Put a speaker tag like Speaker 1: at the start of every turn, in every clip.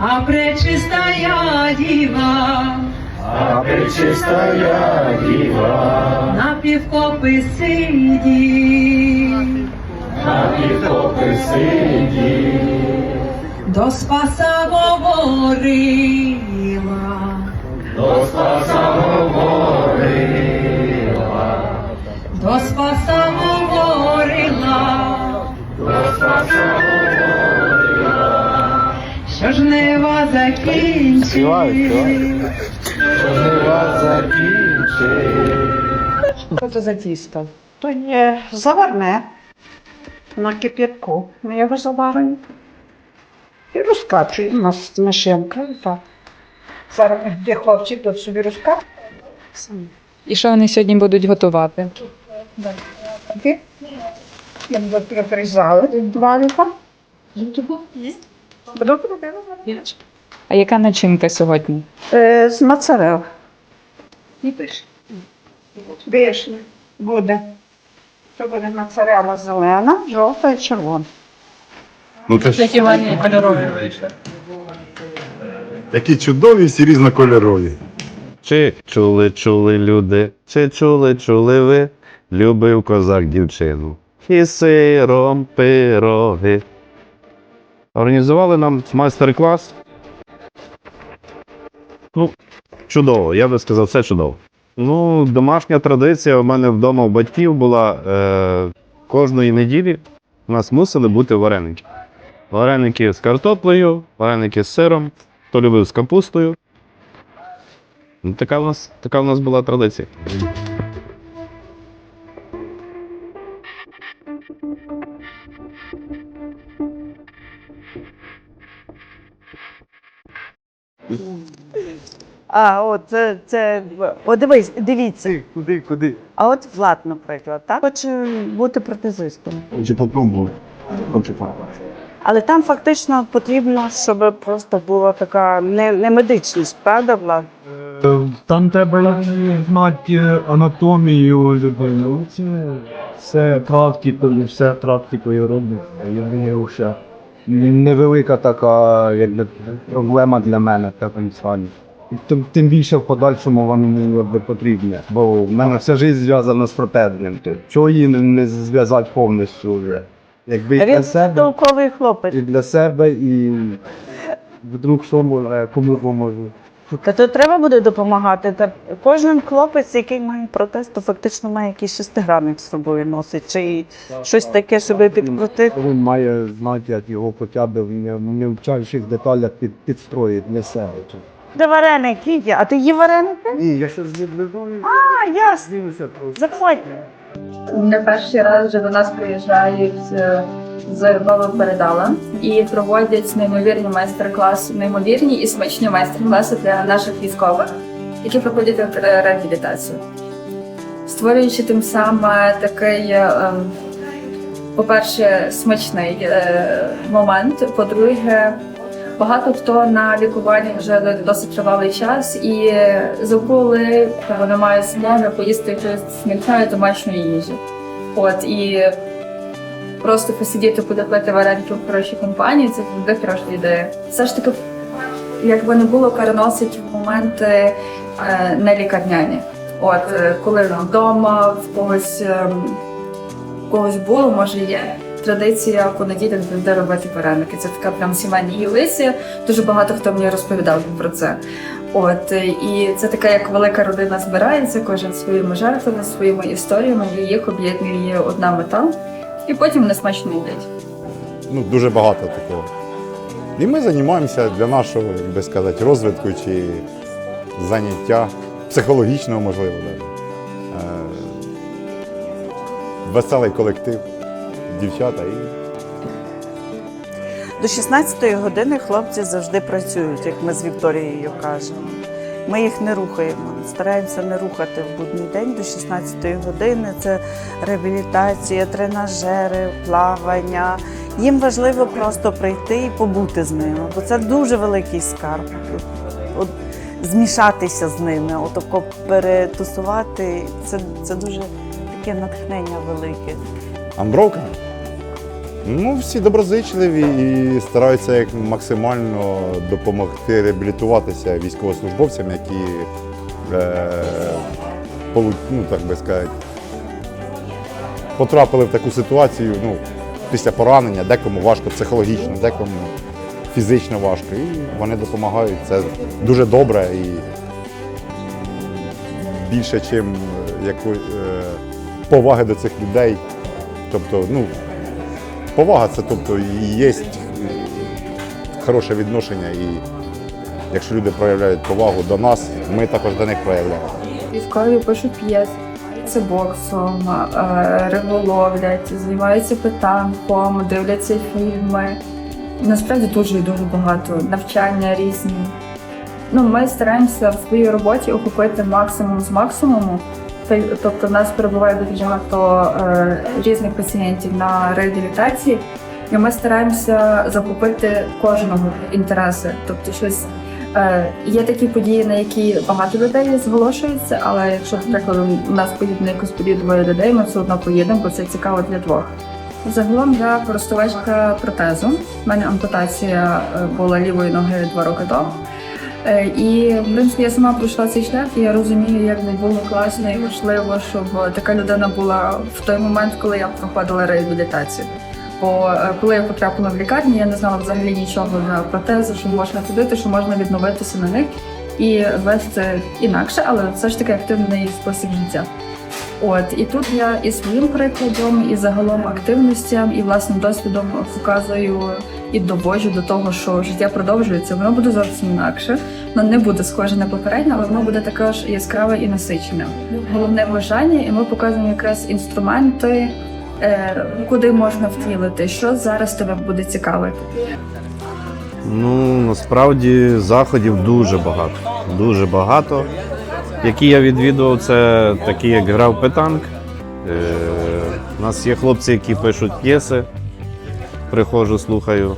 Speaker 1: а пречистая діва.
Speaker 2: А пречистая діва,
Speaker 1: на півкопи сидить,
Speaker 2: на півтопи сидить,
Speaker 1: до спаса говорила,
Speaker 2: до спаса говорила,
Speaker 1: до спаса говорила, жнива закінчить.
Speaker 2: жнива закінчить.
Speaker 3: Що це за тісто?
Speaker 4: То є заварне на кип'ятку. Ми його заварюємо. І розкачуємо на с- машинка. Так. Зараз де хлопці тут собі розкачують.
Speaker 3: І що вони сьогодні будуть готувати?
Speaker 4: Я б розрізали два літа. Буду робити.
Speaker 3: А яка начинка сьогодні?
Speaker 4: Е, З моцарел. Вишня буде. Це буде моцарела зелена, жовта і червона.
Speaker 5: Ну, це ж...
Speaker 3: Які вони кольорові.
Speaker 5: Які чудові всі різнокольорові. Чи чули, чули люди, чи чули, чули ви, любив козак дівчину. І сиром пироги. Організували нам майстер-клас. Ну, чудово, я би сказав, все чудово. Ну, домашня традиція у мене вдома у батьків була е, кожної неділі у нас мусили бути вареники. Вареники з картоплею, вареники з сиром, хто любив з капустою. Ну, така, в нас, така в нас була традиція.
Speaker 6: А, от це, це о, дивись, дивіться.
Speaker 5: Куди, куди?
Speaker 6: А от Влад, наприклад, так? Хоче бути протезистом.
Speaker 5: Чи попробував?
Speaker 6: Але там фактично потрібно, щоб просто була така не, не медичність, правда, Влад?
Speaker 7: Е, Там треба знати анатомію людини. Це все практикою, все практикою робить. Я думаю, що невелика така якби, проблема для мене, так. І Тим, тим більше в подальшому воно мені якби, потрібне. Бо в мене вся життя зв'язана з протезним. Чого її не, не зв'язати повністю вже? Якби і для себе,
Speaker 6: толковий хлопець.
Speaker 7: і для себе, і вдруг що може, кому поможу.
Speaker 6: Та то треба буде допомагати. Та кожен хлопець, який має протез, то фактично має якийсь шестигранник з собою носить, чи щось таке собі підкрутити.
Speaker 7: Він має знати, як його хоча б в не, не вчаючих деталях під, підстроїти для себе.
Speaker 6: Де вареник, Кіті, а ти її вареники?
Speaker 7: Ні, я ще зближую.
Speaker 6: А, ясно.
Speaker 7: Дивлюся просто.
Speaker 6: Заходь.
Speaker 8: Не перший раз вже до нас приїжджають е, з новим передала і проводять неймовірні майстер-класи, неймовірні і смачні майстер-класи для наших військових, які проходять ре- реабілітацію, створюючи тим самим такий, е, ем, по-перше, смачний е, момент. По-друге, багато хто на лікуванні вже досить тривалий час, і забули, вони мають змогу поїсти якоїсь смачної домашньої їжі. От і просто посидіти, подопити вареники в хорошій компанії, це завжди хороша ідея. Все ж таки, якби не було, переносить в моменти е, не лікарняні. От е, коли вдома в когось ем, в когось було, може є. Традиція понеділок завжди робити вареники. Це така прям сімейна єлиця. Дуже багато хто мені розповідав про це. От і це така, як велика родина збирається, кожен своїми жертвами, своїми історіями, і їх об'єднує одна мета, і потім вони смачно
Speaker 9: ну, дуже багато такого. І ми займаємося для нашого, як би сказати, розвитку чи заняття, психологічного, можливо, навіть. Е, Веселий колектив, дівчата і
Speaker 6: До 16-ї години хлопці завжди працюють, як ми з Вікторією кажемо. Ми їх не рухаємо, стараємося не рухати в будній день до 16-ї години. Це реабілітація, тренажери, плавання. Їм важливо просто прийти і побути з ними, бо це дуже великий скарб. От, змішатися з ними, отако перетусувати, це, це дуже таке натхнення велике.
Speaker 9: Амбровка. Ну, всі доброзичливі і стараються як максимально допомогти реабілітуватися військовослужбовцям, які е, полу- ну, так би сказати, потрапили в таку ситуацію ну, після поранення, декому важко психологічно, декому фізично важко. І вони допомагають. Це дуже добре і більше, ніж яку, е, поваги до цих людей. Тобто, ну, повага це тобто, є хороше відношення. І якщо люди проявляють повагу до нас, ми також до них проявляємо.
Speaker 8: Військові пишуть п'єс, це боксом, е, риболовлять, займаються питанком, дивляться фільми. Насправді дуже і дуже багато навчання різні. Ну, ми стараємося в своїй роботі охопити максимум з максимуму. Тобто в нас перебуває дуже багато е, різних пацієнтів на реабілітації, і ми стараємося захопити кожного інтереси. Тобто, щось е, є такі події, на які багато людей зголошуються, але якщо, наприклад, у нас поїде на якусь подію двоє людей, ми все одно поїдемо, бо це цікаво для двох. Загалом я користувачка протезу. У мене ампутація е, була лівої ноги два роки тому. Е, І в принципі я сама пройшла цей шлях, і я розумію, як би було класно і важливо, щоб така людина була в той момент, коли я проходила реабілітацію. Бо е, коли я потрапила в лікарню, я не знала взагалі нічого за протези, що можна ходити, що можна відновитися на них і вести інакше, але все ж таки активний спосіб життя. От і тут я і своїм прикладом, і загалом активностям, і власним досвідом показую і доводжу до того, що життя продовжується. Воно буде зовсім інакше. Воно не буде схоже на попереднє, але воно буде також яскраве і насичене. Головне бажання, і ми показуємо якраз інструменти, е, куди можна втілити, що зараз тебе буде цікавити.
Speaker 5: Ну, насправді заходів дуже багато. Дуже багато. Які я відвідував, це такі, як грав Петанк. Е, у нас є хлопці, які пишуть п'єси. Приходжу, слухаю.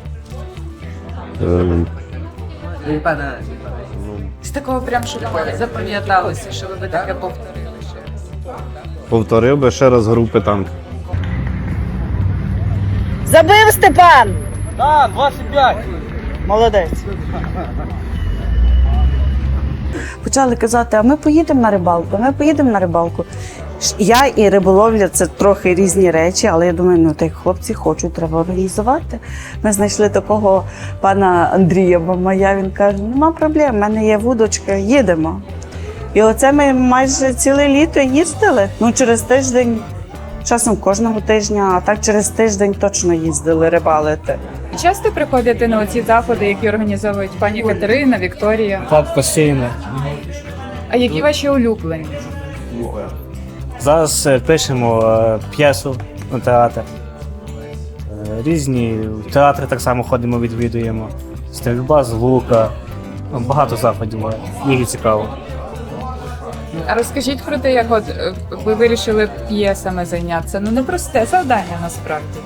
Speaker 5: Е,
Speaker 3: З такого прям, що ви запам'яталося, що ви таке повторили ще.
Speaker 5: повторив би ще раз гру Петанк.
Speaker 6: Забив Степан! Так, 25. Молодець. Почали казати, а ми поїдемо на рибалку, ми поїдемо на рибалку. Я і риболовля це трохи різні речі, але я думаю, ну так хлопці хочуть, треба організувати. Ми знайшли такого пана Андрія Мамая, він каже, нема проблем, в мене є вудочка, їдемо. І оце ми майже ціле літо їздили. Ну, через тиждень, часом кожного тижня, а так через тиждень точно їздили рибалити.
Speaker 3: Часто приходите на оці заходи, які організовують пані Катерина, Вікторія.
Speaker 10: Так, постійно.
Speaker 3: А які ваші улюблені?
Speaker 10: Зараз е, пишемо е, п'єсу на театр. Е, Різні в театри так само ходимо, відвідуємо. Стрільба з лука. Ну, Багато заходів. Дуже цікаво.
Speaker 3: А розкажіть про те, як от е, ви вирішили п'єсами зайнятися. Ну не просте завдання насправді.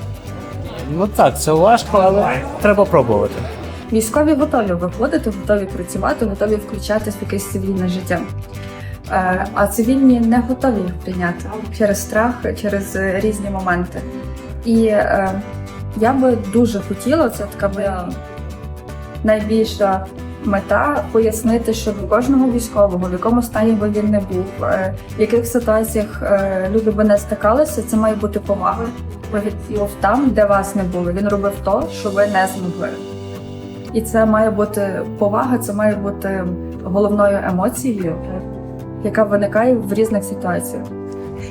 Speaker 10: Ну так, це важко, але треба пробувати.
Speaker 8: Військові готові виходити, готові працювати, готові включатись в якесь цивільне життя. Е, А цивільні не готові їх прийняти через страх, через е, різні моменти. І е, я би дуже хотіла, це така моя найбільша мета пояснити, що кожного військового, в якому стані би він не був, е, в яких ситуаціях е, люди би не стикалися, це має бути повага. Він там, де вас не було. Він робив то, що ви не змогли. І це має бути повага, це має бути головною емоцією, яка виникає в різних ситуаціях.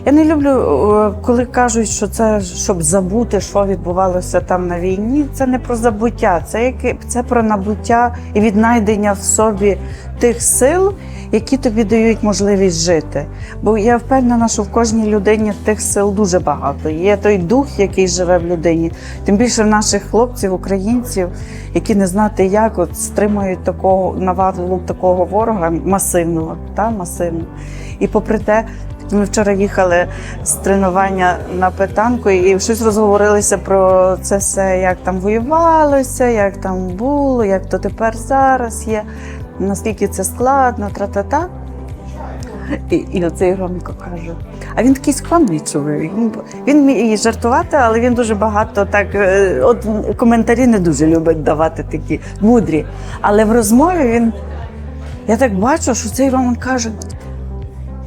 Speaker 6: Я не люблю, е, коли кажуть, що це щоб забути, що відбувалося там на війні. Це не про забуття, це яке це про набуття і віднайдення в собі тих сил, які тобі дають можливість жити. Бо я впевнена, що в кожній людині тих сил дуже багато. Є той дух, який живе в людині. Тим більше в наших хлопців, українців, які не знати як, от стримують такого навалу такого ворога масивного, та масивного. І попри те, ми вчора їхали з тренування на питанку і щось розговорилися про це все, як там воювалося, як там було, як то тепер зараз є, наскільки це складно, тра-та-та. І, і оцей Ромко каже. А він такий скромний чоловік. Він, вміє жартувати, але він дуже багато так. е, От коментарі не дуже любить давати такі мудрі. Але в розмові він. Я так бачу, що цей Роман каже: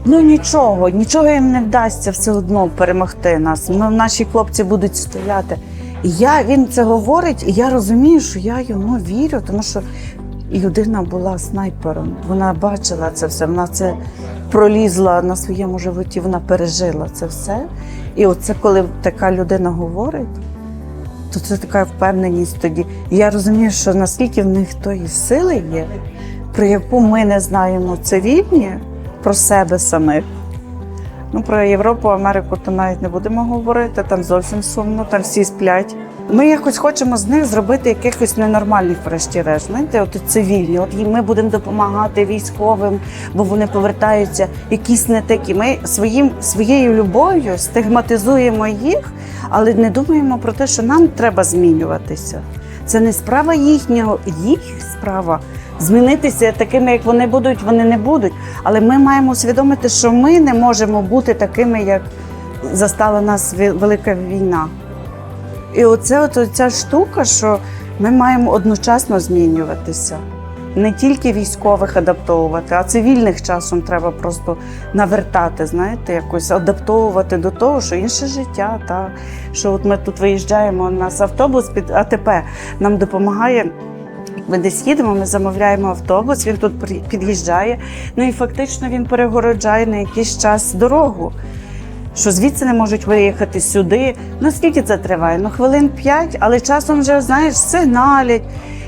Speaker 6: ну нічого, нічого їм не вдасться все одно перемогти нас. Ну, наші хлопці будуть стояти. І я, він це говорить, і я розумію, що я йому вірю, тому що людина була снайпером. Вона бачила це все, вона це пролізла на своєму животі, вона пережила це все. І оце, коли така людина говорить, то це така впевненість тоді. Я розумію, що наскільки в них тої сили є, про яку ми не знаємо цивільні, про себе самих. Ну, про Європу, Америку то навіть не будемо говорити, там зовсім сумно, там всі сплять. Ми якось хочемо з них зробити якихось ненормальних, врешті-решт. Знаєте, от цивільні. От ми будемо допомагати військовим, бо вони повертаються якісь не такі. Ми своїм своєю любов'ю стигматизуємо їх, але не думаємо про те, що нам треба змінюватися. Це не справа їхнього, їх справа. Змінитися такими, як вони будуть, вони не будуть. Але ми маємо усвідомити, що ми не можемо бути такими, як застала нас велика війна. І оце от ця штука, що ми маємо одночасно змінюватися. Не тільки військових адаптовувати, а цивільних часом треба просто навертати, знаєте, якось адаптовувати до того, що інше життя. Та що от ми тут виїжджаємо, у нас автобус під АТП нам допомагає. Ми десь їдемо, ми замовляємо автобус, він тут під'їжджає. Ну і фактично він перегороджає на якийсь час дорогу. Що звідси не можуть виїхати сюди. Ну скільки це триває? Ну хвилин п'ять, але часом вже знаєш, сигналять.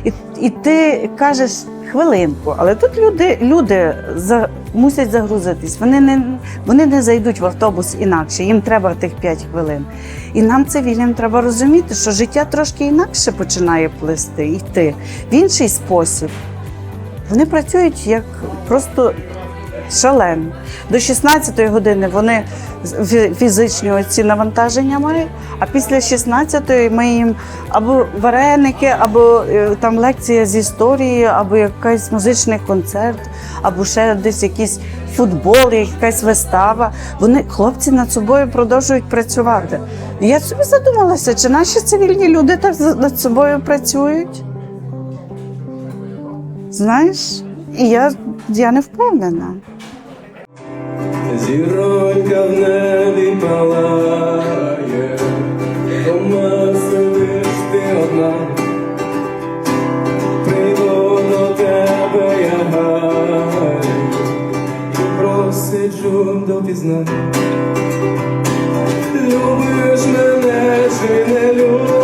Speaker 6: І, і ти кажеш хвилинку, але тут люди, люди за, мусять загрузитись. Вони не, вони не зайдуть в автобус інакше, їм треба тих 5 хвилин. І нам, цивільним, треба розуміти, що життя трошки інакше починає плисти, йти в інший спосіб. Вони працюють як просто шалено. До 16-ї години вони фізичні оці навантаження мають, а після 16-ї ми їм або вареники, або е, там лекція з історії, або якийсь музичний концерт, або ще десь якийсь футбол, якась вистава. Вони хлопці над собою продовжують працювати. І я собі задумалася, чи наші цивільні люди так над собою працюють? Знаєш, і я, я не впевнена.
Speaker 2: Зіронька в небі палає, дома сидиш ти одна. Прийду до тебе я гаю, і просиджу допізна. Любиш мене чи не любиш,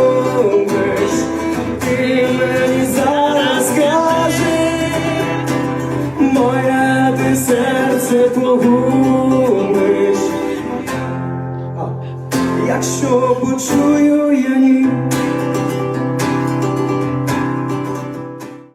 Speaker 2: почую я ні,